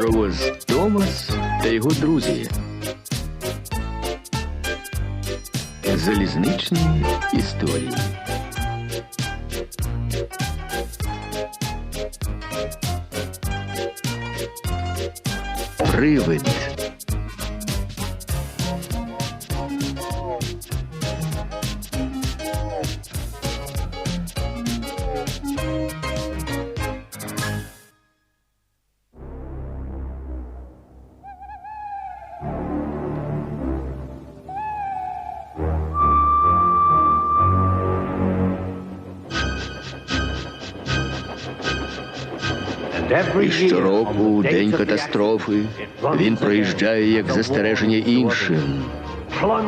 Паровоз Томас та його друзі. Залізничні історії. Привид. І щороку, у день катастрофи, він проїжджає як застереження іншим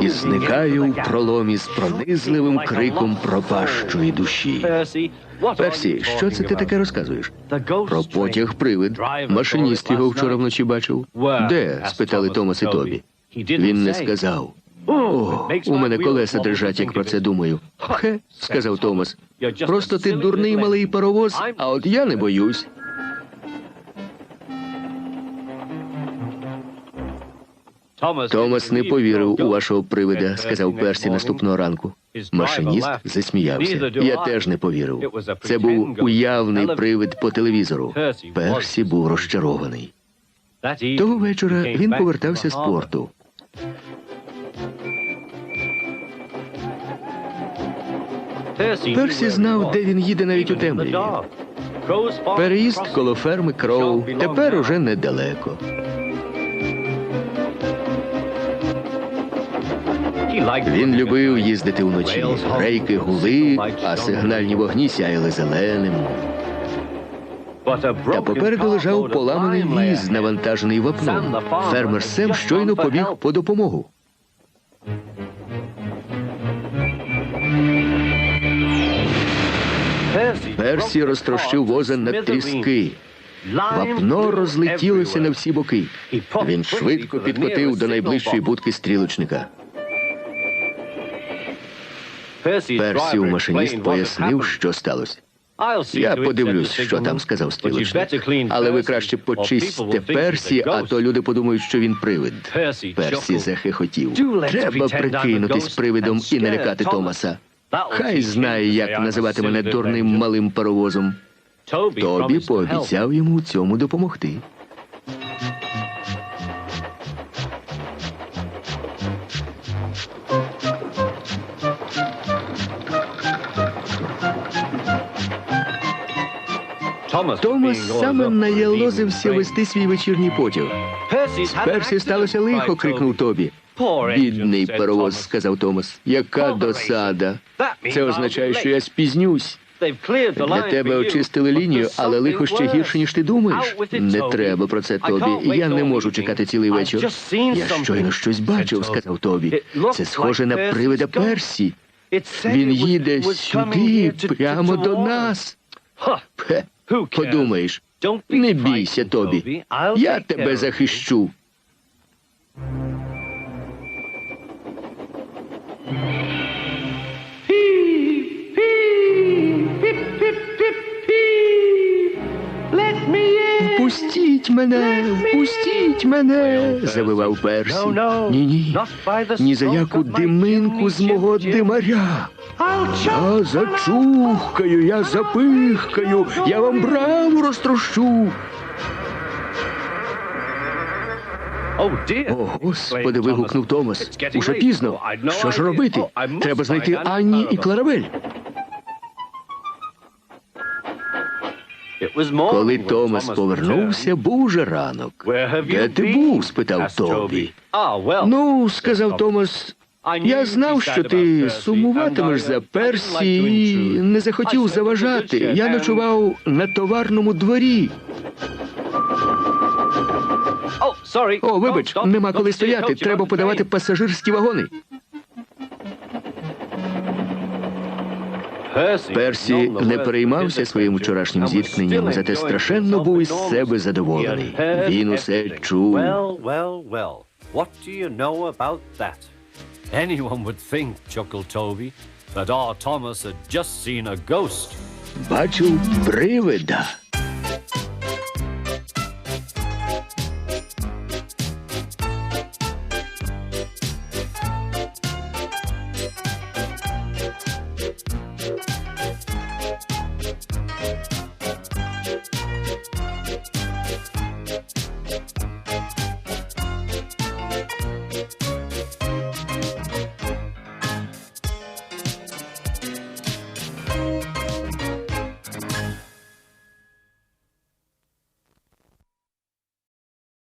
і зникає у проломі з пронизливим криком пропащої душі. Персі, що це ти таке розказуєш? Про потяг привид. Машиніст його вчора вночі бачив. Де? спитали Томас і Тобі. Він не сказав. О, у мене колеса дрижать, як про це думаю. Хе, сказав Томас. Просто ти дурний малий паровоз, а от я не боюсь. Томас не повірив у вашого привида, сказав Персі наступного ранку. Машиніст засміявся. Я теж не повірив. Це був уявний привид по телевізору. Персі був розчарований. Того вечора він повертався з порту. Персі знав, де він їде навіть у темряві. Переїзд коло ферми Кроу тепер уже недалеко. Він любив їздити вночі. Рейки гули, а сигнальні вогні сяяли зеленим. Та попереду лежав поламаний віз, навантажений вапном. Фермер Сем щойно побіг по допомогу. Персі розтрощив воза на тріски. Вапно розлетілося на всі боки. Він швидко підкотив до найближчої будки стрілочника. Персів машиніст пояснив, що сталося. Я подивлюсь, що там сказав стрілочник. Але ви краще почистьте Персі, а то люди подумають, що він привид. Персі захихотів. Треба прикинутись привидом і налякати Томаса. Хай знає, як називати мене дурним малим паровозом. Тобі пообіцяв йому у цьому допомогти. Томас саме наялозився вести свій вечірній потяг. Персі сталося лихо, крикнув Тобі. Бідний паровоз, сказав Томас. Яка досада. Це означає, що я спізнюсь. Для тебе очистили лінію, але лихо ще гірше, ніж ти думаєш. Не треба про це тобі. Я не можу чекати цілий вечір. Я щойно щось бачив, сказав Тобі. Це схоже на привида Персі. Він їде сюди, прямо до нас. Пе, подумаєш, не бійся, Тобі. Я тебе захищу. Мене, впустіть мене, завивав Персі. Ні, ні, ні за яку диминку з мого димаря. Я зачухкаю, я запихкаю, я вам браву розтрощу. О, господи, вигукнув Томас. Уже пізно. Що ж робити? Треба знайти Анні і Кларабель. Коли Томас повернувся, був уже ранок. Де ти був? спитав Тобі. Ну, сказав Томас. Я знав, що ти сумуватимеш за Персі і не захотів заважати. Я ночував на товарному дворі. О, вибач, нема коли стояти. Треба подавати пасажирські вагони. Персі не переймався своїм вчорашнім зіткненням, зате страшенно був із себе задоволений. Він усе чув. Well, well, well. What do you know about that? Anyone would think, chuckled Toby, that our Thomas had just seen a ghost. Бачив привида.